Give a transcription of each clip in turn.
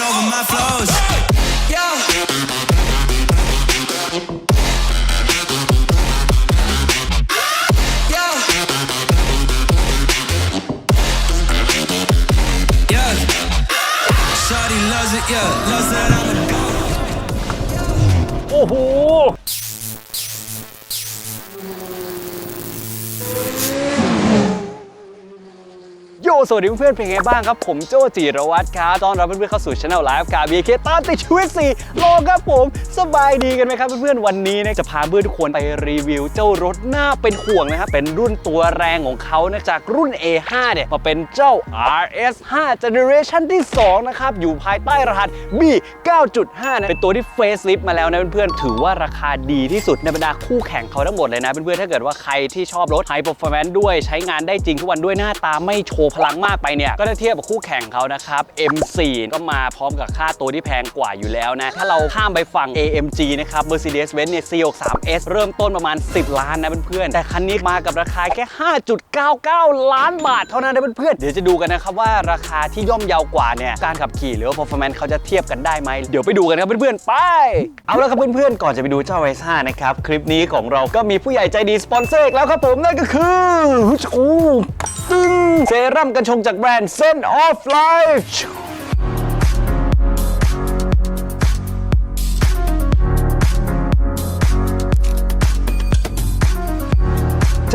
over my flows. สวัสดีเพื่อนๆเป็นไงบ้างครับ ผมโจจิรวัตรครับต้อนรับเพื่อนๆเข้าสู่ช anel ไลฟ์กับ BK ตามติดชีวิตสี่โลครับผม สบายดีกันไหมครับเพื่อนๆวันนี้นะจะพาเพื่อนทุกคนไปรีวิวเจ้ารถหน้าเป็นห่วงนะครับเป็นรุ่นตัวแรงของเขานะจากรุ่น A5 เนี่ยมาเป็นเจ้า RS5 Generation ที่ 2 นะครับอยู่ภายใต้รหัส B 9.5 นะเป็นตัวที่เฟซลิฟมาแล้วนะเพื่อนๆถือว่าราคาดีที่สุดในบรรดาคู่แข่งเขาทั้งหมดเลยนะเพื่อนๆถ้าเกิดว่าใครที่ชอบรถ High Performance ด้วยใช้งานได้จริงทุกวันด้วยหน้าตาไม่โชว์พลังมากไปเนี่ยก็จะเทียบกับคู่แข่งเขานะครับ M4 ก็มาพร้อมกับค่าตัวที่แพงกว่าอยู่แล้วนะ ถ้าเราข้ามไปฝั่ง AMG นะครับ Mercedes-Benz เนี่ย C63S เริ่มต้นประมาณ 10 ล้านนะเพื่อนๆแต่คันนี้มากับราคาแค่ 5.99 ล้านบาทเท่านั้นนะเพื่อนๆเดี๋ยวจะดูกันนะครับว่าราคาที่ย่อมเยาวกว่าเนี่ยการขับขี่หรือว่า performance เขาจะเทียบกันได้ไหมเดี๋ยวไปดูกันครับเพื่อนๆไป เอาละครับเพื่อนๆก่อนจะไปดูเจ้าไรซ่านะครับคลิปนี้ของเราก็มีผู้ใหญ่ใจดีสปอนเซอร์แล้วครับผมนั่นก็คือโอ้ตึงเซรั่มกันชชงจากแบรนด์เส้นออฟไลฟ์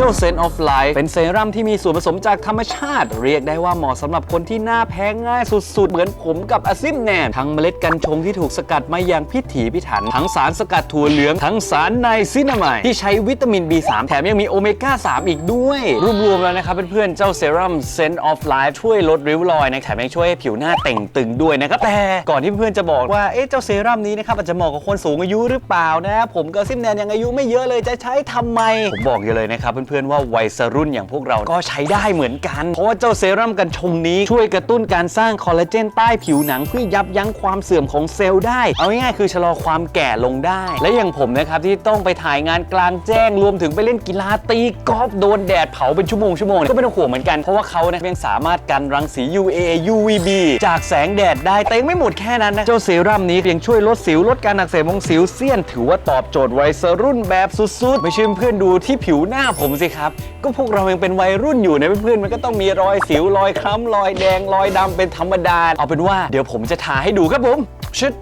า Sense of Life เป็นเซรั่มที่มีส่วนผสมจากธรรมชาติ เรียกได้ว่าเหมาะสำหรับคนที่หน้าแพ้ง่ายสุดๆ เหมือนผมกับอาซิมแนน ทั้งเมล็ดกัญชงที่ถูกสกัดมาอย่างพิถีพิถัน ทั้งสารสกัดถั่วเหลือง ทั้งสารไนซินามายที่ใช้วิตามิน B3 แถมยังมีโอเมก้า 3 อีกด้วย รวมๆแล้วนะครับเพื่อนๆ เจ้าเซรั่ม Sense of Life ช่วยลดริ้วรอยนะแถมยังช่วยให้ผิวหน้าเต่งตึงด้วยนะครับแต่ก่อนที่เพื่อนๆจะบอกว่าเอ๊ะเจ้าเซรั่มนี้นะครับอาจจะเหมาะกับคนสูงอายุหรือเปล่านะผมกับอาซิมแนนยังอายุไม่เยอะเลยจะใช้ทำไมผมบอกอยู่เลยนะครับเพื่อนๆว่าวัยรุ่นอย่างพวกเราก็ใช้ได้เหมือนกัน เพราะว่าเจ้าเซรั่มกันชงนี้ช่วยกระตุ้นการสร้างคอลลาเจนใต้ผิวหนังเพื่อยับยั้งความเสื่อมของเซลล์ได้ เอาง่ายๆคือชะลอความแก่ลงได้ และอย่างผมนะครับที่ต้องไปถ่ายงานกลางแจ้งรวมถึงไปเล่นกีฬาตีกอล์ฟโดนแดดเผาเป็นชั่วโมงชั่วโมงก็ไม่ต้องห่วงเหมือนกันเพราะว่าเขานะยังสามารถกันรังสี UA UVB จากแสงแดดได้แต่ยังไม่หมดแค่นั้นนะเจ้าเซรั่มนี้ยังช่วยลดสิวลดการอักเสบของสิวเซียน ถือว่าตอบโจทย์วัยรุ่นแบบสุดๆไม่ชื่เพื่อนดูที่ผิวหน้าผมสิครับ ก็พวกเรายังเป็นวัยรุ่นอยู่นะเพื่อนๆมันก็ต้องมีรอยสิวรอยคล้ำรอยแดงรอยดำเป็นธรรมดา เอาเป็นว่าเดี๋ยวผมจะทาให้ดูครับผมชิด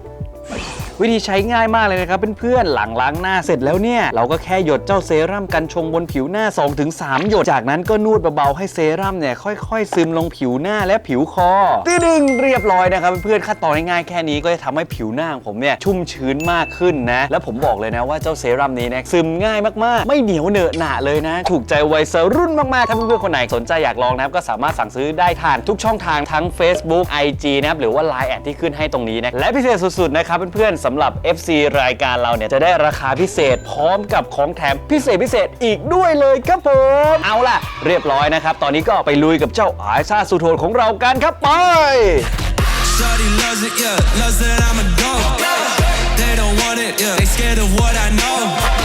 วิธีใช้ง่ายมากเลยนะครับเพื่อนๆหลังล้างหน้าเสร็จแล้วเนี่ย เราก็แค่หยดเจ้าเซรั่มกันชงบนผิวหน้า 2-3 หยด จากนั้นก็นวดเบาๆให้เซรั่มเนี่ยค่อยๆ ซึมลงผิวหน้าและผิวคอตึดึงเรียบร้อยนะครับเพื่อนๆขั้นตอนง่ายๆแค่นี้ก็จะทำให้ผิวหน้าของผมเนี่ยชุ่มชื้นมากขึ้นนะ แล้วผมบอกเลยนะว่าเจ้าเซรั่มนี้เนี่ยซึมง่ายมากๆ ไม่เหนียวเหนอะหนะเลยนะ ถูกใจวัยรุ่นมากๆถ้าเพื่อนๆคนไหนสนใจอยากลองนะครับก็สามารถสั่งซื้อได้ทางทุกช่องทางทั้ง Facebook IG นะครับหรือว่า Line แอดที่ขึ้นให้ตรงนี้นะและพิเศษสุดๆนะครับเพื่อนๆสำหรับ FC รายการเราเนี่ยจะได้ราคาพิเศษพร้อมกับของแถมพิเศษพิเศษอีกด้วยเลยครับผม เอาล่ะ เรียบร้อยนะครับ ตอนนี้ก็ไปลุยกับเจ้าอาซาสุโทนของเรากันครับไป Shawty loves it, yeah. Loves that I'm a dog. They don't want it, yeah. They scared of what I know.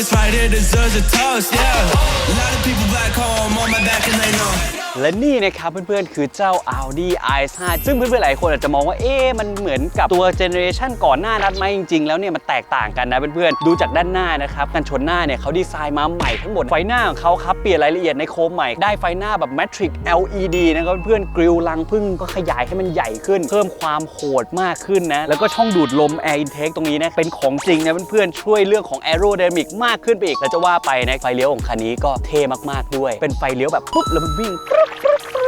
This right here deserves a toast, yeah. A lot of people back home on my back and they know. และนี่นะครับเพื่อนๆ คือเจ้า Audi i5 ซึ่งเพื่อนๆ หลายคนอาจจะมองว่าเอ๊ะมันเหมือนกับตัวเจเนอเรชันก่อนหน้านัดไหมจริงๆ แล้วเนี่ยมันแตกต่างกันนะเพื่อนๆ ดูจากด้านหน้านะครับกันชนหน้าเนี่ยเขาดีไซน์มาใหม่ทั้งหมด ไฟหน้าของเขาครับเปลี่ยนรายละเอียดในโคมใหม่ ได้ไฟหน้าแบบ Matrix LED นะครับเพื่อนๆ กริลลังพึ่งก็ขยายให้มันใหญ่ขึ้น เพิ่มความโหดมากขึ้นนะ แล้วก็ช่องดูดลม Air Intake ตรงนี้นะเป็นของจริงนะเพื่อนๆ ช่วยเรื่องของ Aerodynamic มากากขึ้นไปอีกแล้วจะว่าไปนะไฟเลี้ยวของคันนี้ก็เท่มากๆด้วย เป็นไฟเลี้ยวแบบปุ๊บแล้วมันวิ่ง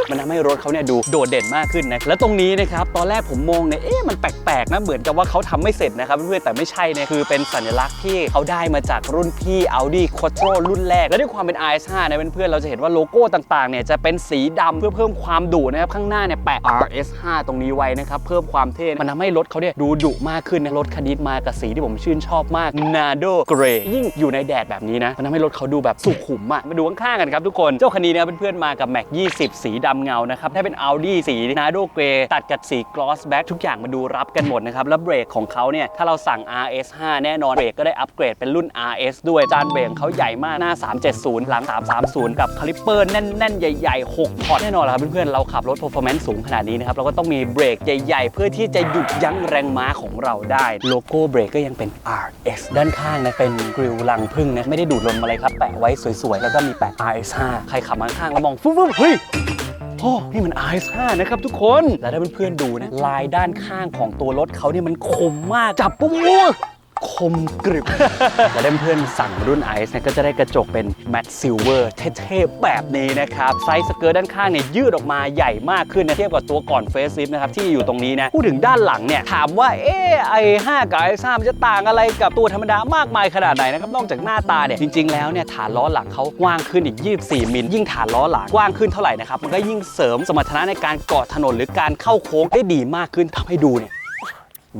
มันทำให้รถเขาเนี่ยดูโดดเด่นมากขึ้นนะแล้วตรงนี้นะครับตอนแรกผมมองเนี่ยเอ๊ะมันแปลกๆนะเหมือนกับว่าเขาทำไม่เสร็จนะครับเพื่อนๆแต่ไม่ใช่เนี่ยคือเป็นสัญลักษณ์ที่เขาได้มาจากรุ่นพี่ Audi Quattro รุ่นแรก และด้วยความเป็น RS5 นะเพื่อนๆเราจะเห็นว่าโลโก้ต่างๆเนี่ยจะเป็นสีดำเพื่อเพิ่มความดุนะครับข้างหน้าเนี่ยแปะ RS5 ตรงนี้ไว้นะครับเพิ่มความเท่มันทำให้รถเขาเนี่ยดูดุมากขึ้นนะรถคันนี้มากับสีที่ผมชื่นชอบมาก Nado Grey ยิ่งอยู่ในแดดแบบนี้นะมันทำให้รถเขาดูแบบสุขุมอะมาดูข้างๆกันครับทุกคนเจ้าคันนี้นะเพื่อนๆมากับ Mac 20 สีดาเงานะครับ ถ้าเป็น Audi สี Nardo Grey ตัดกับสี Gloss Black ทุกอย่างมาดูรับกันหมดนะครับ แล้วเบรกของเขาเนี่ย ถ้าเราสั่ง RS5 แน่นอนเบรกก็ได้อัปเกรดเป็นรุ่น RS ด้วย จานเบรกเขาใหญ่มากหน้า 370 หลัง 330 กับคาลิปเปอร์แน่น ๆ ใหญ่ๆ 6 พอร์ตแน่นอนครับเพื่อนๆ เราขับรถ performance สูงขนาดนี้นะครับเราก็ต้องมีเบรกใหญ่ ๆ เพื่อที่จะหยุดยั้งแรงม้าของเราได้โลโก้เบรกก็ยังเป็น RS ด้านข้างนะเป็นกริลลังพึ่งนะไม่ได้ดูดลมอะไรครับแปะไว้สวยๆแล้วก็มีแปะ RS5 ใครขับมาข้างแล้วมองฟึ๊บๆเฮ้ย โอ้นี่มัน RS5 นะครับทุกคน แล้วถ้าเพื่อนๆดูนะ ลายด้านข้างของตัวรถเขาเนี่ยมันคมมาก จับปุ๊บโอ้ย คมกริบ แล้วถ้เพื่อนๆสั่งรุ่น Ice เนี่ยก็จะได้กระจกเป็น Matte Silver เท่ๆแบบนี้นะครับ ไซส์สเกิร์ตด้านข้างเนี่ยยืดออกมาใหญ่มากขึ้นนะเทียบกับตัวก่อน Facelift นะครับที่อยู่ตรงนี้นะ พูดถึงด้านหลังเนี่ย ถามว่าเอ๊ะไอ5กับ i5 มันจะต่างอะไรกับตัวธรรมดามากมายขนาดไหนนะครับนอกจากหน้าตาเนี่ยจริง ๆ แล้วเนี่ยฐานล้อหลังเขากว้างขึ้นอีก 24 มิล ยิ่งฐานล้อหลังกว้างขึ้นเท่าไหร่นะครับมันก็ยิ่งเสริมสมรรถนะในการเกาะถนนหรือการเข้าโค้งได้ดีมากขึ้นทำให้ดูเนี่ย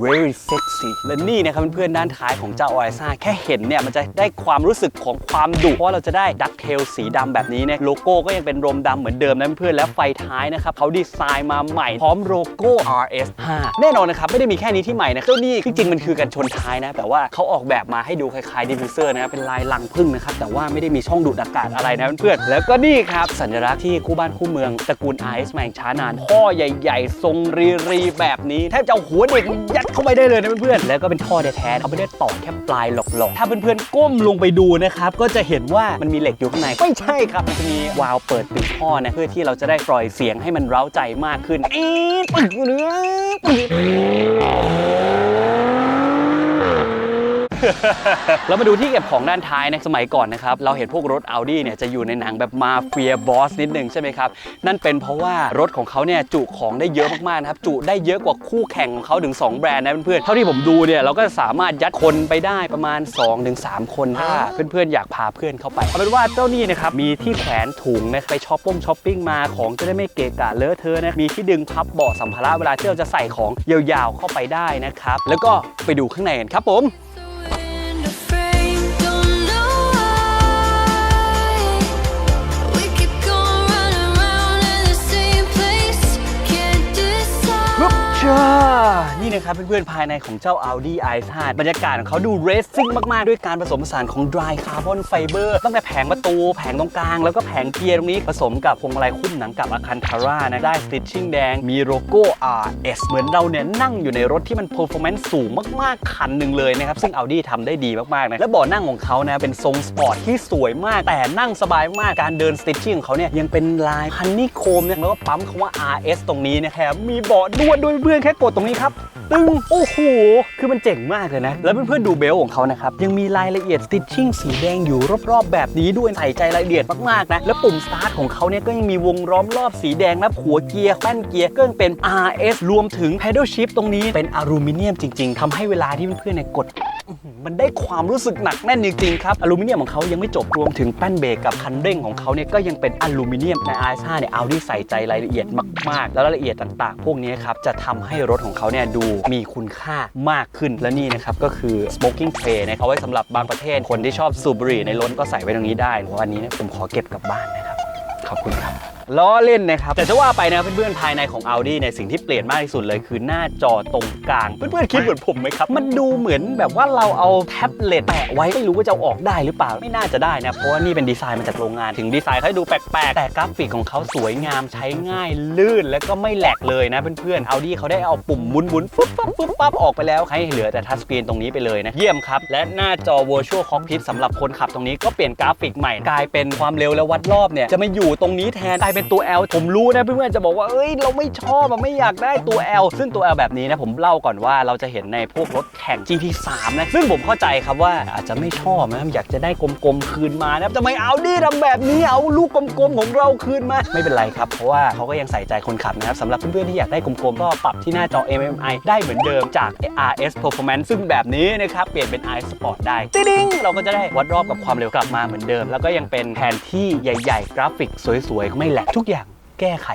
very sexy และนี่นะครับเพื่อนๆด้านท้ายของเจ้า o อ s a แค่เห็นเนี่ย มันจะได้ความรู้สึกของความดุเพราะว่าเราจะได้ดักเทลสีดำแบบนี้เนี่ยโลโก้ก็ยังเป็นรมดำเหมือนเดิมนะเพื่อนๆและไฟท้ายนะครับเขาดีไซน์มาใหม่ พร้อมโลโก้ RS5 แน่นอนนะครับ ไม่ได้มีแค่นี้ที่ใหม่นะเจ้านี่จริงๆมันคือกันชนท้ายนะ แต่ว่าเขาออกแบบมาให้ดูคล้ายๆดิฟฟิวเซอร์นะครับเป็นลายลังพึ่งนะครับแต่ว่าไม่ได้มีช่องดูดอากาศอะไรนะเพื่อนๆแล้วก็นี่ครับสัญลักษณ์ที่คู่บ้านคู่เมืองตระกูล RS มาอย่างช้านานท่อใหญ่ ๆ ทรงรีๆแบบนี้แทบจะหัวเด็กยัดเข้าไปได้เลยนะเพื่อนๆ แล้วก็เป็นท่อแท้ๆเขาไม่ได้ต่อแค่ปลายหลอกๆ ถ้าเพื่อนๆ ก้มลงไปดูนะครับ ก็จะเห็นว่ามันมีเหล็กอยู่ข้างใน ไม่ใช่ครับ มันจะมีวาล์วเปิดปิดท่อนะ เพื่อที่เราจะได้ปล่อยเสียงให้มันเร้าใจมากขึ้นอีปึกเนื้อปึก เรามาดูที่เก็บของด้านท้ายนะสมัยก่อนนะครับ เราเห็นพวกรถ Audi เนี่ยจะอยู่ในหนังแบบมาเฟียบอสนิดหนึ่งใช่ไหมครับ นั่นเป็นเพราะว่ารถของเขาเนี่ยจุของได้เยอะมากๆนะครับ จุได้เยอะกว่าคู่แข่งของเขาถึง 2 แบรนด์นะเพื่อนๆเท่าที่ผมดูเนี่ยเราก็สามารถยัดคนไปได้ประมาณ 2-3 คนถ้าเพื่อนๆอยากพาเพื่อนเข้าไปเอาเป็นว่าเจ้านี่นะครับมีที่แขวนถุงนะไปช้อปปิ้งช้อปปิ้งมาของจะได้ไม่เกะกะเลอะเทอะนะมีที่ดึงพับเบาะสัมภาระเวลาที่เราจะใส่ของยาวๆเข้าไปได้นะครับแล้วก็ไปดูข้างในกันครับผม 샤นี่นะครับเพื่อนๆภายในของเจ้า Audi i5 บรรยากาศของเขาดูเรซซิ่งมากๆ ด้วยการผสมผสานของ dry carbon fiber ตั้งแต่แผงประตู แผงตรงกลาง แล้วก็แผงเกียร์ตรงนี้ผสมกับพวงมาลัยหุ้มหนังกับอาคันทาร่านะได้สติ t ชิ่งแดงมีโลโก้ RS เหมือนเราเนี่ยนั่งอยู่ในรถที่มัน performance สูงมากๆคันหนึ่งเลยนะครับซึ่ง Audi ทำได้ดีมากๆนะและเบาะนั่งของเขานะเป็นทรงสปอร์ตที่สวยมากแต่นั่งสบายมากการเดินสติ t ชิ่งของเขาเนี่ยยังเป็นลายฮันนี่โคมเนี่ยแล้วก็ปั๊มคำว่า RS ตรงนี้นะครับมีเบาะนวดด้วยเพื่อนแค่กดตรงนี้ครับ ตึงโอ้โห คือมันเจ๋งมากเลยนะ แล้วเพื่อนๆดูเบลของเขานะครับ ยังมีรายละเอียดสติ t ชิ่งสีแดงอยู่รอบๆแบบนี้ด้วยใส่ใจรายละเอียดมากๆนะ แล้วปุ่มสตาร์ทของเขาเนี่ยก็ยังมีวงล้อมรอบสีแดงและหัวเกียร์แป้นเกียร์ก็ยังเป็น RS รวมถึง pedal shift ตรงนี้เป็นอลูมิเนียมจริงๆทำให้เวลาที่เพื่อนๆเนี่ยกดมันได้ความรู้สึกหนักแน่นจริงๆครับอลูมิเนียมของเขายังไม่จบรวมถึงแป้นเบรกกับคันเร่งของเขาเนี่ยก็ยังเป็นอลูมิเนียมใน i5 เนี่ยเอาที่ใส่ใจรายละเอียดมากๆ แล้วรายละเอียดต่างๆ พวกนี้ครับจะทำให้รถของเขาเนี่ยดูมีคุณค่ามากขึ้นและนี่นะครับก็คือ smoking tray นะเขาไว้สำหรับบางประเทศคนที่ชอบสูบบุหรี่ในรถก็ใส่ไว้ตรงนี้ได้วันนี้เนี่ยผมขอเก็บกลับบ้านนะครับขอบคุณครับ ล้อเล่นนะครับ แต่จะว่าไปนะเพื่อนๆภายในของ Audi ในยสิ่งที่เปลี่ยนมากที่สุดเลยคือหน้าจอตรงกลาง เพื่อนๆคิดเหมือนผมไหมครับ มันดูเหมือนแบบว่าเราเอาแท็บเล็ตแปะไว้ไม่รู้ว่าจะเอาออกได้หรือเปล่าไม่น่าจะได้นะ เพราะว่านี่เป็นดีไซน์มาจากโรงงานถึงดีไซน์เขาให้ดูแปลกๆ แต่กราฟิกของเขาสวยงามใช้ง่ายลื่นและก็ไม่แหลกเลยนะเพื่อนๆ Audi เขาได้เอาปุ่มหมุนๆฟุ๊บปั๊บฟุ๊บปั๊บออกไปแล้วให้เหลือแต่ทัชสกรีนตรงนี้ไปเลยนะเยี่ยมครับและหน้าจอ Virtual Cockpit สำหรับคนขับตรงนี้ก็เปลี่ยนกราฟิกใหม่กลายเป็นความเร็วและวัดรอบเนี่ยจะมาอยู่ตรงนี้แทนกลายเป็นตัว L ผมรู้นะเพื่อนๆจะบอกว่าเอ้ยเราไม่ชอบอะไม่อยากได้ตัว L ซึ่งตัว L แบบนี้นะผมเล่าก่อนว่าเราจะเห็นในพวกรถแข่ง GT3 นะซึ่งผมเข้าใจครับว่าอาจจะไม่ชอบนะอยากจะได้กลมๆคืนมานะทำไม่เอาดีทำแบบนี้เอาลูกกลมๆของเราคืนมาไม่เป็นไรครับเพราะว่าเขาก็ยังใส่ใจคนขับนะครับสำหรับเพื่อนๆที่อยากได้กลมๆก็ปรับที่หน้าจอ MMI ได้เหมือนเดิมจาก RS Performance ซึ่งแบบนี้นะครับเปลี่ยนเป็น i Sport ได้ติ๊งเราก็จะได้วัดรอบกับความเร็วกลับมาเหมือนเดิม แล้วก็ยังเป็นแผนที่ใหญ่ ๆ กราฟิกสวยๆไม่แหลกทุกอย่างแก้ไข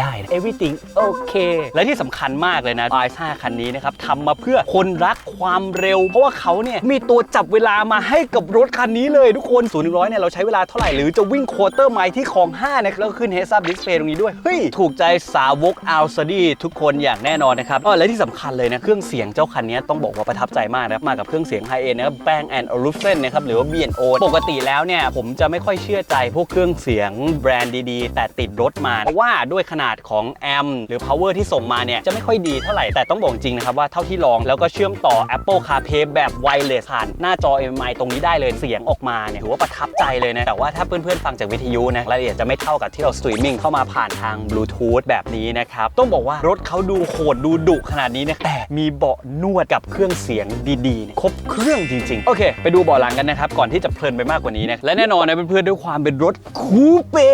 ได้ everything โอเค และที่สำคัญมากเลยนะ i5 คันนี้นะครับทำมาเพื่อคนรักความเร็ว เพราะว่าเขาเนี่ยมีตัวจับเวลามาให้กับรถคันนี้เลยทุกคน0ูนย์ร้อยเนี่ยเราใช้เวลาเท่าไหร่ หรือจะวิ่งโควอเตอร์ไมล์ที่คลอง5นะครับแล้วก็ขึ้น heads up display ตรงนี้ด้วย เฮ้ย ถูกใจสาวก a l s a d i ทุกคนอย่างแน่นอนนะครับอ๋อและที่สำคัญเลยนะ เครื่องเสียงเจ้าคันนี้ต้องบอกว่าประทับใจมากนะครับมากับเครื่องเสียง high end นะครับ Bang Olufsen นะครับหรือว่า B&O ปกติแล้วเนี่ยผมจะไม่ค่อยเชื่อใจพวกเครื่องเสียงแบรนด์ดีๆ แต่ติดรถมาเพราะว่าด้วยขนาดของแอมหรือ power ที่ส่งมาเนี่ยจะไม่ค่อยดีเท่าไหร่แต่ต้องบอกจริงนะครับว่าเท่าที่ลองแล้วก็เชื่อมต่อ Apple CarPlay แบบ wireless ผ่านหน้าจอ MMI ตรงนี้ได้เลยเสียงออกมาเนี่ยถือว่าประทับใจเลยนะแต่ว่าถ้าเพื่อนๆฟังจากวิทยุนะรายละเอียดจะไม่เท่ากับที่เราสตรีมมิ่งเข้ามาผ่านทางบลูทูธแบบนี้นะครับต้องบอกว่ารถเขาดูโหดดูดุขนาดนี้นะแต่มีเบาะนวดกับเครื่องเสียงดีๆเนี่ยครบเครื่องจริงๆ โอเค ไปดูเบาะหลังกันนะครับ ก่อนที่จะเพลินไปมากกว่านี้นะ และแน่นอนนะเพื่อนๆด้วยความเป็นรถคูเป้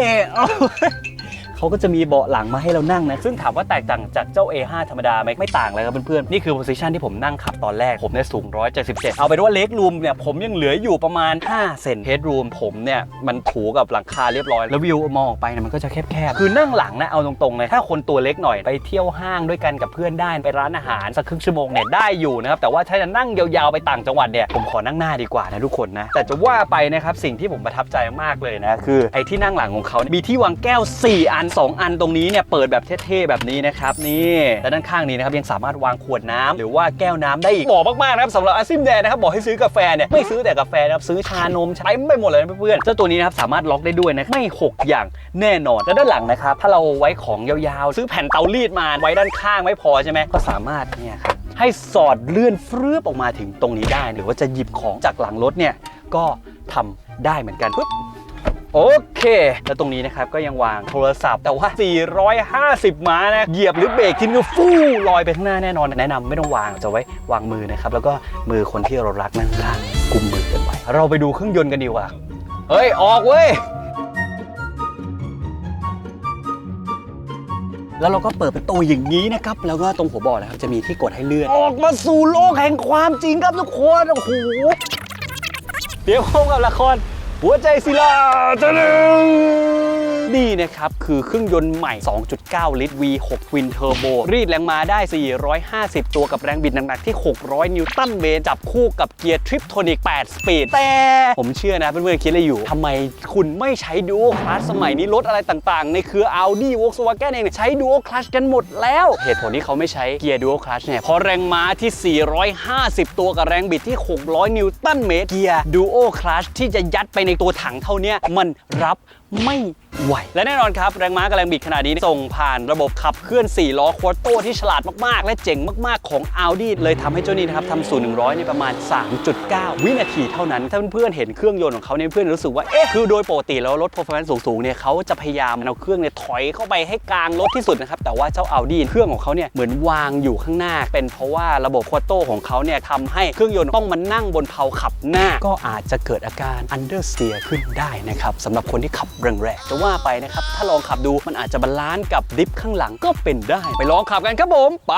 เขาก็จะมีเบาะหลังมาให้เรานั่งนะ ซึ่งถามว่าแตกต่างจากเจ้า A5 ธรรมดาไหมไม่ต่างเลยครับเพื่อนๆ นี่คือโพสิชันที่ผมนั่งขับตอนแรก ผมเนี่ยสูง 177 เอาไปนว่าเล็กรูมเนี่ยผมยังเหลืออยู่ประมาณ 5 เซนเฮดรูมผมเนี่ยมันถูกับหลังคาเรียบร้อย แล้ววิวมองออกไปเนี่ยมันก็จะแคบๆ คือนั่งหลังนะเอาตรงๆเลยถ้าคนตัวเล็กหน่อยไปเที่ยวห้างด้วยกันกับเพื่อนได้ไปร้านอาหารสักครึ่งชั่วโมงเนี่ยได้อยู่นะครับแต่ว่าถ้าจะนั่งยาวๆไปต่างจังหวัดเนี่ยผมขอนั่งหน้าดีกว่านะทุกคนนะแต่จะว่าไปนะครับสิ่งที่ผมประทับใจมากเลยนะคือไอ้ที่นั่งหลังของเขามีที่วางแก้ว 4 อัน2 อันตรงนี้เนี่ยเปิดแบบเท่ๆแบบนี้นะครับนี่และด้านข้างนี้นะครับยังสามารถวางขวดน้ำหรือว่าแก้วน้ำได้อีกเหมาะมากๆนะครับสำหรับอาซิมแดนนะครับบอกให้ซื้อกาแฟเนี่ยไม่ซื้อแต่กาแฟนะครับซื้อชานมใช้ไม่หมดเลยเพื่อนๆเจ้าตัวนี้นะครับสามารถล็อกได้ด้วยนะไม่หกอย่างแน่นอนและด้านหลังนะครับถ้าเราไว้ของยาวๆ ซื้อแผ่นเตารีดมาไว้ด้านข้างไม่พอใช่ไหมก็สามารถเนี่ยครับให้สอดเลื่อนฟรืบออกมาถึงตรงนี้ได้ หรือว่าจะหยิบของจากหลังรถเนี่ยก็ทำได้เหมือนกันปึ๊บ โอเค แล้วตรงนี้นะครับก็ยังวางโทรศัพท์แต่ว่า 450 ม้านะ เหยียบหรือเบรกทิ้งก็ฟู่ลอยไปข้างหน้าแน่นอน แนะนำไม่ต้องวางจะไว้วางมือนะครับ แล้วก็มือคนที่เรารักนั่งข้างกุมมือกันไว้ เราไปดูเครื่องยนต์กันดีกว่าเฮ้ย ออกเว้ยแล้วเราก็เปิดประตูอย่างนี้นะครับ แล้วก็ตรงหัวบาะนะครับ จะมีที่กดให้เลื่อน ออกมาสู่โลกแห่งความจริงครับทุกคน โอ้โห เดี๋ยวพบกับละคร หัวใจศิลาตะลึง นี่นะครับคือเครื่องยนต์ใหม่ 2.9 ลิตร V6 Twin Turbo รีดแรงม้าได้ 450 ตัวกับแรงบิดหนักๆที่ 600 นิวตันเมตรจับคู่กับเกียร์ทริปโทนิก 8 สปีด แต่ผมเชื่อนะเพื่อนๆคิดอะไรอยู่ทำไมคุณไม่ใช้ดูโอคลัชสมัยนี้รถอะไรต่างๆ ในเครือ Audi Volkswagen เองใช้ดูโอคลัชกันหมดแล้ว เหตุผลที่เขาไม่ใช้เกียร์ดูโอคลัชเนี่ยเพราะแรงม้าที่ 450 ตัวกับแรงบิดที่ 600 นิวตันเมตรเกียร์ดูโอคลัชที่จะยัดไปในตัวถังเท่านี้มันรับ ไม่ไหว และแน่นอนครับ แรงม้ากับแรงบิดขนาดนี้ส่งผ่านระบบขับเคลื่อน 4 ล้อควอโต้ที่ฉลาดมาก ๆ และเจ๋งมาก ๆ ของ Audi เลยทำให้เจ้านี้นะครับทำศูนย์100ในประมาณ 3.9 วินาทีเท่านั้น ถ้าเพื่อนๆเห็นเครื่องยนต์ของเขาเนี่ยเพื่อนรู้สึกว่า เอ๊ะ คือโดยปกติแล้วรถ performance สูง ๆ เนี่ยเขาจะพยายามเอาเครื่องเนี่ยถอยเข้าไปให้กลางรถที่สุดนะครับแต่ว่าเจ้า Audi เครื่องของเขาเนี่ยเหมือนวางอยู่ข้างหน้า เป็นเพราะว่าระบบควอโต้ของเขาเนี่ยทำให้เครื่องยนต์ต้องมานั่งบนเพลาขับหน้า ก็อาจจะเกิดอาการ understeer ขึ้นได้นะครับสำหรับคนที่ขับแรงๆจะว่าไปนะครับ ถ้าลองขับดูมันอาจจะบาลานซ์กับดิฟข้างหลังก็เป็นได้ ไปลองขับกันครับผม ไป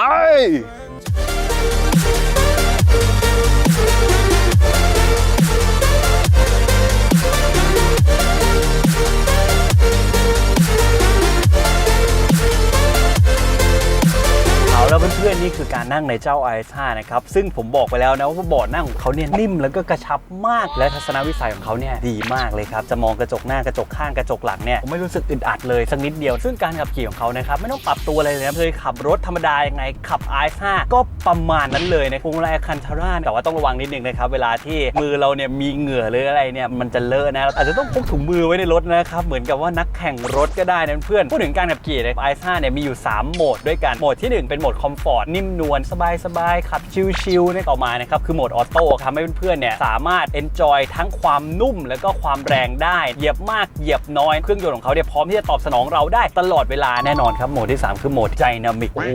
นี่คือการนั่งในเจ้า i5 นะครับ ซึ่งผมบอกไปแล้วนะว่าเบาะนั่งของเขาเนี่ยนิ่มแล้วก็กระชับมาก และทัศนวิสัยของเขาเนี่ยดีมากเลยครับ จะมองกระจกหน้ากระจกข้างกระจกหลังเนี่ยผมไม่รู้สึกอึดอัดเลยสักนิดเดียว ซึ่งการขับขี่ของเขานะครับไม่ต้องปรับตัวอะไรเลยนะเคยขับรถธรรมดายังไงขับ i5 ก็ประมาณนั้นเลยนะพวงมาลัยคันทาร่าแต่ว่าต้องระวังนิดนึงนะครับเวลาที่มือเราเนี่ยมีเหงื่อหรืออะไรเนี่ยมันจะเลอะนะอาจจะต้องพกถุงมือไว้ในรถนะครับเหมือนกับว่านักแข่งรถก็ได้นะเพื่อนพูดถึงการขับขี่ใน i5 เนี่ยมีอยู่ 3 โหมดด้วยกันโหมดที่ 1 เป็นโหมดคอมฟอร์ตนิ่มนวลสบายๆขับชิลๆเนี่ยต่อมานะครับคือโหมดออโต้ทำให้เพื่อนๆเนี่ยสามารถ enjoy ทั้งความนุ่มแล้วก็ความแรงได้ เหยียบมากเหยียบน้อยเครื่องยนต์ของเขาเนี่ยพร้อมที่จะตอบสนองเราได้ตลอดเวลาแน่นอนครับโหมดที่ 3 คือโหมดไดนามิกโอ้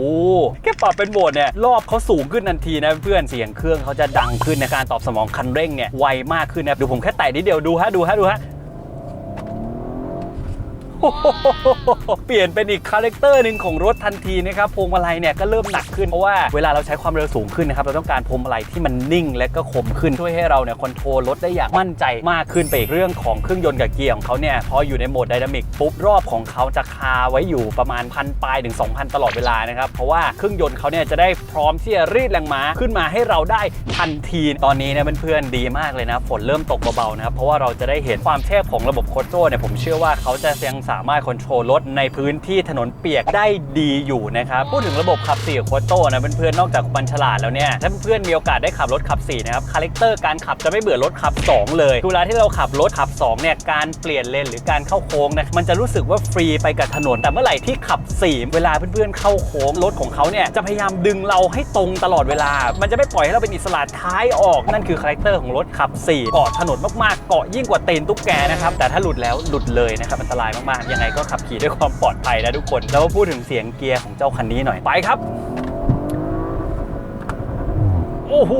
แค่ปรับเป็นโหมดเนี่ยรอบเขาสูงขึ้นทันทีนะเพื่อนเสียงเครื่องเขาจะดังขึ้นในการตอบสนองคันเร่งเนี่ยไวมากขึ้นนะดูผมแค่แตะนิดเดียวดูฮะดูฮะดูฮะ เปลี่ยนเป็นอีกคาแรคเตอร์หนึ่งของรถทันทีนะครับพวงมาลัยเนี่ยก็เริ่มหนักขึ้น เพราะว่าเวลาเราใช้ความเร็วสูงขึ้นนะครับ เราต้องการพวงมาลัยที่มันนิ่งและก็คมขึ้น ช่วยให้เราเนี่ยคอนโทรลรถได้อย่างมั่นใจมากขึ้นไปอีกเรื่องของเครื่องยนต์กับเกียร์ของเขาเนี่ยพออยู่ในโหมดไดนามิกปุ๊บรอบของเขาจะคาไว้อยู่ประมาณพันปลายถึง2,000 ตลอดเวลานะครับเพราะว่าเครื่องยนต์เขาเนี่ยจะได้พร้อมที่จะรีดแรงม้าขึ้นมาให้เราได้ทันทีตอนนี้เนี่ยเพื่อนๆดีมากเลยนะฝนเริ่มตกเบาๆนะครับเพราะว่าเราจะได้เห็นความเทพของระบบโคโจเนี่ยผมเชื่อว่าเขาจะยังสามารถคอนโทรลรถในพื้นที่ถนนเปียกได้ดีอยู่นะครับ พูดถึงระบบขับ4ของโคโจ้นะเพื่อนๆนอกจากมันฉลาดแล้วเนี่ยถ้าเพื่อนๆมีโอกาสได้ขับรถขับ4นะครับคาแรคเตอร์การขับจะไม่เบื่อรถขับ 2 เลยเวลาที่เราขับรถขับ2เนี่ยการเปลี่ยนเลนหรือการเข้าโค้งนะมันจะรู้สึกว่าฟรีไปกับถนนแต่เมื่อไหร่ที่ขับ 4 เวลาเพื่อนๆเข้าโค้งรถของเขาเนี่ยจะพยายามดึงเราให้ตรงตลอดเวลา มันจะไม่ปล่อยให้เราเป็นอิสระท้ายออกนั่นคือคาแรคเตอร์ของรถขับ4เกาะถนนมากๆเกาะยิ่งกว่าเตนตุ๊กแกนะครับแต่ถ้าหลุดแล้วหลุดเลยนะครับอันตรายมากๆยังไงก็ขับขี่ด้วยความปลอดภัยนะทุกคน แล้วมาพูดถึงเสียงเกียร์ของเจ้าคันนี้หน่อยไปครับ โอ้โห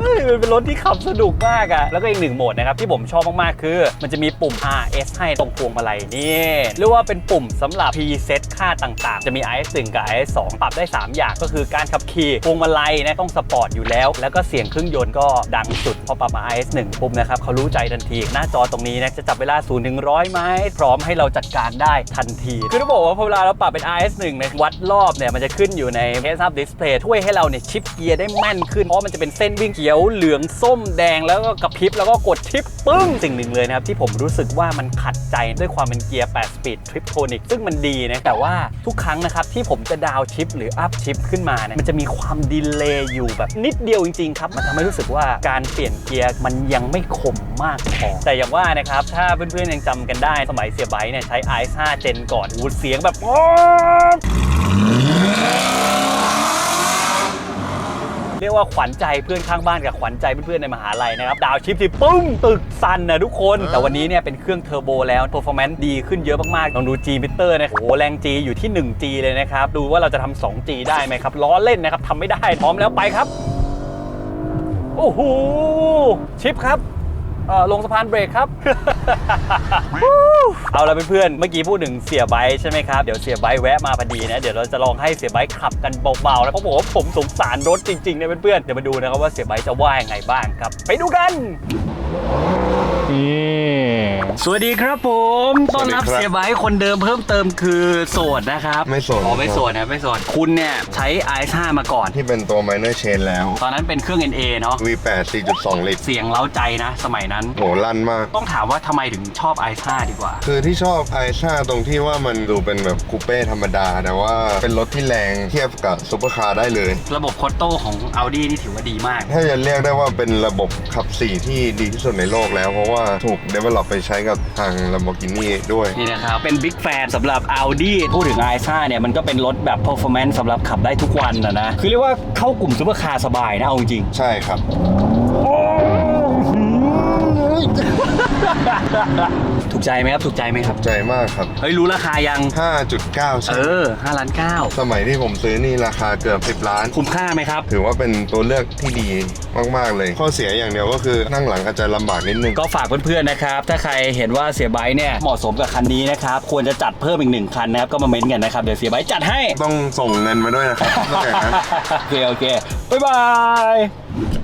เฮ้ยมันเป็นรถที่ขับสนุกมากอะแล้วก็อีกหนึ่งโหมดนะครับที่ผมชอบมากๆคือ มันจะมีปุ่ม RS ให้ตรงพวงมาลัยนี่เรียกว่าเป็นปุ่มสำหรับ preset ค่าต่างๆ จะมี RS 1กับ RS 2ปรับได้ 3 อย่างก็คือการขับขี่พวงมาลัยนะต้องสปอร์ตอยู่แล้ว แล้วก็เสียงเครื่องยนต์ก็ดังสุดพอปรับมา RS 1ปุ๊บนะครับเขารู้ใจทันที หน้าจอตรงนี้นะจะจับเวลา0ถึง100ไหมพร้อมให้เราจัดการได้ทันที คือต้องบอกว่าพอเวลาเราปรับเป็น RS 1นะวัดรอบเนี่ยมันจะขึ้นอยู่ใน Heads Up Display ช่วยให้เราเนี่ยชิปเกียร์ได้แม่นขึ้นเพะมันจะเป็นเส้นวิ่งเขียวเหลืองส้มแดงแล้วก็กระพริบแล้วก็กดชิปปึ้งสิ่งหนึ่งเลยนะครับที่ผมรู้สึกว่ามันขัดใจด้วยความเป็นเกียร์ 8 สปีดทริปโทนิกซึ่งมันดีนะแต่ว่าทุกครั้งนะครับที่ผมจะดาวชิปหรืออัพชิปขึ้นมาเนี่ยมันจะมีความดีเลย์อยู่แบบนิดเดียวจริงๆครับมันทำให้รู้สึกว่าการเปลี่ยนเกียร์มันยังไม่คมมากพอแต่อย่างว่านะครับถ้าเพื่อนๆยังจำกันได้สมัยเสียไบค์เนี่ยใช้ i 5 Gen ก่อนอูดเสียงแบบ เรียกว่าขวัญใจเพื่อนข้างบ้านกับขวัญใจเพื่อนๆในมหาลัยนะครับดาวชิปที่ปึ้งตึกสั่นนะทุกคน แต่วันนี้เนี่ยเป็นเครื่องเทอร์โบแล้วเปอร์ฟอร์แมนซ์ดีขึ้นเยอะมากๆลองดู G มิเตอร์นะโอ้โหแรง G อยู่ที่ 1G เลยนะครับดูว่าเราจะทำ 2G ได้ไหมครับล้อเล่นนะครับทำไม่ได้พร้อมแล้วไปครับโอ้โหชิปครับ เอ่อลงสะพานเบรกครับ เอาละเพื่อนๆ เมื่อกี้พูดถึงเสียไบค์ใช่ไหมครับ เดี๋ยวเสียไบค์แวะมาพอดีนะ เดี๋ยวเราจะลองให้เสียไบค์ขับกันเบาๆแล้วเพราะผมว่าผมสงสารรถจริงๆนะเพื่อนๆ เดี๋ยวมาดูนะครับว่าเสียไบค์จะว่ายังไงบ้างครับ ไปดูกัน สวัสดีครับผมต้อนรับสวัสดีครับเสียไบค์คนเดิมเพิ่มเติมคือโสดนะครับไม่โสดอ๋อไม่โสดนะไม่โสดคุณเนี่ยใช้ i5 มาก่อน ที่เป็นตัว minor chain แล้ว ตอนนั้นเป็นเครื่อง NA เนาะ V8 4.2 ลิตร เสียงเล้าใจนะ สมัยนั้น โหลั่นมาก ต้องถามว่าทำไมถึงชอบ i5 ดีกว่า คือที่ชอบไอซ่าตรงที่ว่ามันดูเป็นแบบคูเป้ธรรมดา แต่ว่าเป็นรถที่แรงเทียบกับซูเปอร์คาร์ได้เลย ระบบโคตโต้ของ Audi นี่ถือว่าดีมาก ถ้าจะเรียกได้ว่าเป็นระบบขับ4ที่ดีที่สุดในโลกแล้วเพราะว่าถูก develop ไปใช้กับทาง Lamborghini ด้วย นี่นะครับ เป็นบิ๊กแฟนสำหรับ Audi พูดถึง i5 เนี่ย มันก็เป็นรถแบบ performance สำหรับขับได้ทุกวันนะนะ คือเรียกว่าเข้ากลุ่มซูเปอร์คาร์สบายนะเอาจริงใช่ครับ ๆ ถูกใจไหมครับถูกใจไหมครับใจมากครับ เฮ้ยรู้ราคายัง 5.9 ใช่เออ5ล้าน9สมัยที่ผมซื้อนี่ราคาเกือบ 10 ล้าน คุ้มค่าไหมครับ ถือว่าเป็นตัวเลือกที่ดีมาก ๆ เลย ข้อเสียอย่างเดียวก็คือนั่งหลังอาจจะลำบากนิดนึง ก็ฝากเพื่อนๆนะครับ ถ้าใครเห็นว่าเสียไบค์เนี่ยเหมาะสมกับคันนี้นะครับควรจะจัดเพิ่มอีกหนึ่งคันนะครับก็มาเม้นต์กันนะครับเดี๋ยวเสียไบค์จัดให้ต้องส่งเงินมาด้วยนะครับนอกจากนั้น โอเคโอเคบ๊ายบาย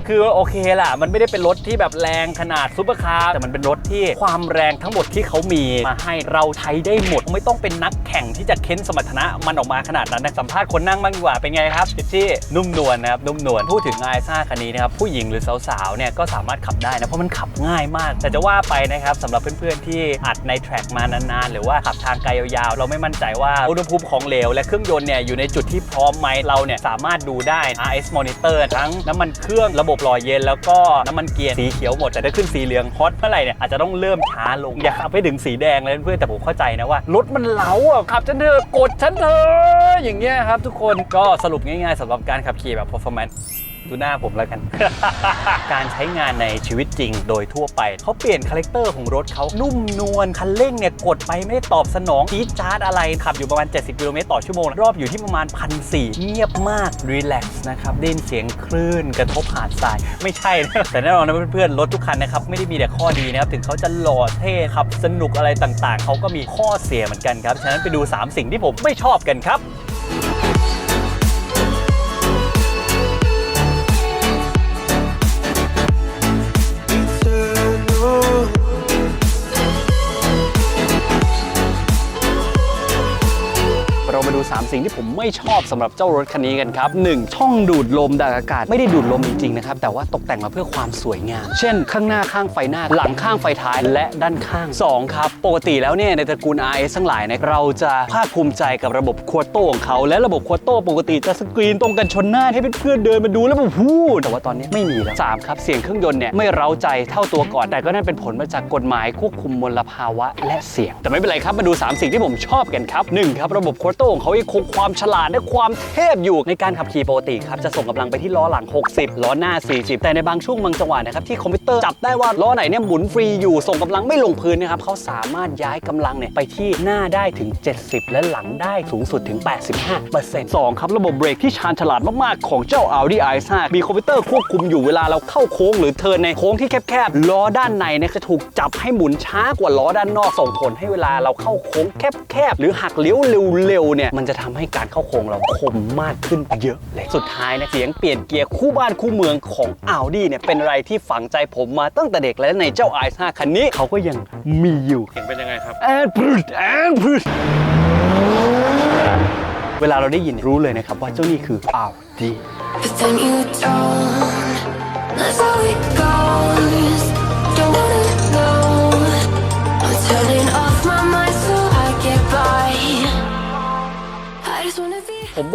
คือโอเคล่ะมันไม่ได้เป็นรถที่แบบแรงขนาดซุปเปอร์คาร์แต่มันเป็นรถที่ความแรงทั้งหมดที่เขามีมาให้เราใช้ได้หมดไม่ต้องเป็นนักแข่งที่จะเค้นสมรรถนะมันออกมาขนาดนั้นนะสัมภาษณ์คนนั่งบ้างดีกว่าเป็นไงครับพิชชี่นุ่มนวลนะครับนุ่มนวลพูดถึงไอซ่าคันนี้นะครับผู้หญิงหรือสาวๆเนี่ยก็สามารถขับได้นะเพราะมันขับง่ายมาก แต่จะว่าไปนะครับสำหรับเพื่อนๆที่อัดในแทร็กมานานๆ หรือว่าขับทางไกลยาวๆ เราไม่มั่นใจว่าอุณหภูมิของเหลว และเครื่องยนต์เนี่ยอยู่ในจุดที่พร้อมไหมเราเนี่ยสามารถดูได้ RS Monitor ทั้งน้ำมันเครื่องระบบหล่อเย็นแล้วก็น้ำมันเกียร์สีเขียวหมดแต่ถ้าขึ้นสีเหลืองฮอตเมื่อไหร่เนี่ยอาจจะต้องเริ่มช้าลงอย่าขับไปถึงสีแดงเลยเพื่อนแต่ผมเข้าใจนะว่ารถมันเล้าอะขับฉันเถอะกดฉันเถอะอย่างเงี้ยครับทุกคนก็สรุปง่ายๆสำหรับการขับขี่แบบ performance ดูหน้าผมแล้วกัน การใช้งานในชีวิตจริงโดยทั่วไป เขาเปลี่ยนคาแรคเตอร์ของรถเขานุ่มนวลคันเร่งเนี่ยกดไปไม่ได้ตอบสนองจี๊ดจ๊าดอะไร ขับอยู่ประมาณ 70กิโลเมตรต่อชั่วโมง รอบอยู่ที่ประมาณพันสี่เงียบมาก รีแลกซ์นะครับได้ยินเสียงคลื่นกระทบหาดทราย ไม่ใช่นะแต่แน่นอนนะเพื่อนๆ รถทุกคันนะครับ ไม่ได้มีแต่ข้อดีนะครับ ถึงเขาจะหล่อเท่ขับสนุกอะไรต่างๆ เขาก็มีข้อเสียเหมือนกันครับ ฉะนั้นไปดู 3 สิ่งที่ผมไม่ชอบกันครับ เรามาดู 3 สิ่งที่ผมไม่ชอบสำหรับเจ้ารถคันนี้กันครับ 1. ช่องดูดลมดักอากาศ ไม่ได้ดูดลมจริงๆนะครับ แต่ว่าตกแต่งมาเพื่อความสวยงาม เช่น ข้างหน้าข้างไฟหน้า หลังข้างไฟท้ายและด้านข้าง 2. ครับ ปกติแล้วเนี่ยในตระกูล RS ทั้งหลายเนี่ยเราจะภาคภูมิใจกับระบบควอโต้ของเขา และระบบควอโต้ปกติจะสกรีนตรงกันชนหน้าให้เพื่อนๆเดินมาดูแล้วแบบพูดแต่ว่าตอนนี้ไม่มีแล้วสามครับเสียงเครื่องยนต์เนี่ยไม่เร้าใจเท่าตัวก่อนแต่ก็นั่นเป็นผลมาจากกฎหมายควบคุมมลภาวะ และเสียง แต่ไม่เป็นไรครับมาดู 3 สิ่งที่ผมชอบกันครับหนึ่งครับระบบควอโตของเขายังคงความฉลาดและความเทพอยู่ในการขับขี่ปกติครับจะส่งกำลังไปที่ล้อหลัง 60 ล้อหน้า 40 แต่ในบางช่วงบางจังหวะนะครับที่คอมพิวเตอร์จับได้ว่าล้อไหนเนี่ยหมุนฟรีอยู่ส่งกำลังไม่ลงพื้นนะครับเขาสามารถย้ายกำลังเนี่ยไปที่หน้าได้ถึง 70 และหลังได้สูงสุดถึง 85% 2ครับระบบเบรกที่ชาญฉลาดมากๆของเจ้า Audi i5 มีคอมพิวเตอร์ควบคุมอยู่เวลาเราเข้าโค้งหรือเทินในโค้งที่แคบๆล้อด้านในเนี่ยจะถูกจับให้หมุนช้ากว่าล้อด้านนอกส่งผลให้เวลาเราเข้าโค้งแคบๆหรือหักเลี้ยวเร็วเนี่ยมันจะทำให้การเข้าโค้งเราคมมากขึ้นเยอะเลย สุดท้ายนะเสียงเปลี่ยนเกียร์คู่บ้านคู่เมืองของ Audi เนี่ยเป็นอะไรที่ฝังใจผมมาตั้งแต่เด็กและในเจ้า i5 คันนี้เขาก็ยังมีอยู่เห็นเป็นยังไงครับแอนพรึดแอนพรึดเวลาเราได้ยินรู้เลยนะครับว่าเจ้านี่คือ Audi But then you don't. That's how it goes.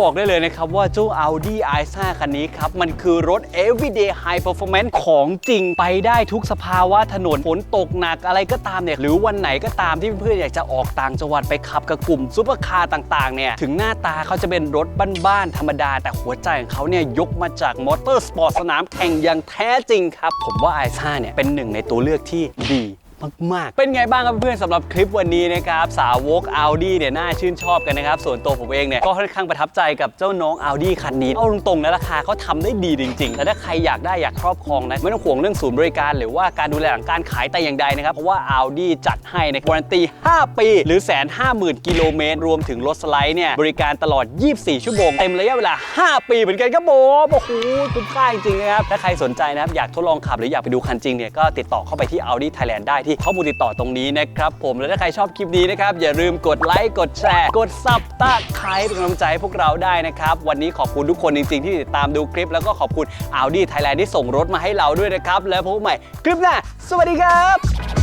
บอกได้เลยนะครับว่าเจ้า Audi i5 คันนี้ครับ มันคือรถ everyday high performance ของจริงไปได้ทุกสภาวะถนนฝนตกหนักอะไรก็ตามเนี่ย หรือวันไหนก็ตามที่เพื่อนๆอยากจะออกต่างจังหวัดไปขับกับกลุ่มซุปเปอร์คาร์ต่างๆเนี่ย ถึงหน้าตาเขาจะเป็นรถบ้านๆธรรมดา แต่หัวใจของเขาเนี่ยยกมาจากมอเตอร์สปอร์ตสนามแข่งอย่างแท้จริงครับผมว่า i5 เนี่ยเป็นหนึ่งในตัวเลือกที่ดี มากๆ เป็นไงบ้างครับเพื่อนสำหรับคลิปวันนี้นะครับ สาวก Audi เนี่ยน่าชื่นชอบกันนะครับ ส่วนตัวผมเองเนี่ยก็ค่อนข้างประทับใจกับเจ้าน้อง Audi คันนี้ เอาตรงๆนะราคาเขาทำได้ดีจริงๆและถ้าใครอยากได้อยากครอบครองนะไม่ต้องห่วงเรื่องศูนย์บริการ หรือว่าการดูแลหลังการขายแต่อย่างใดนะครับ เพราะว่า Audi จัดให้ในวารันตี 5 ปี หรือแสนห้าหมื่นกิโลเมตรรวมถึงรถสไลด์เนี่ยบริการตลอด 24 ชั่วโมงเต็มระยะเวลา 5 ปีเหมือนกันครับผมโอ้โหคุ้มค่าจริงๆนะครับถ้าใครสนใจนะครับอยากทดลองขับหรืออยากไปดูคันจริงเนี่ยก็ติดต่อเข้าไปที่ Audi Thailand ได้ที่ข้อมูลติดต่อตรงนี้นะครับผมและถ้าใครชอบคลิปนี้นะครับอย่าลืมกดไลค์กดแชร์ กดซับตะไคร้เป็นกำลังใจให้พวกเราได้นะครับวันนี้ขอบคุณทุกคนจริงๆ ที่ติดตามดูคลิป แล้วก็ขอบคุณ Audi Thailand ที่ส่งรถมาให้เราด้วยนะครับแล้วพบกันใหม่คลิปหน้าสวัสดีครับ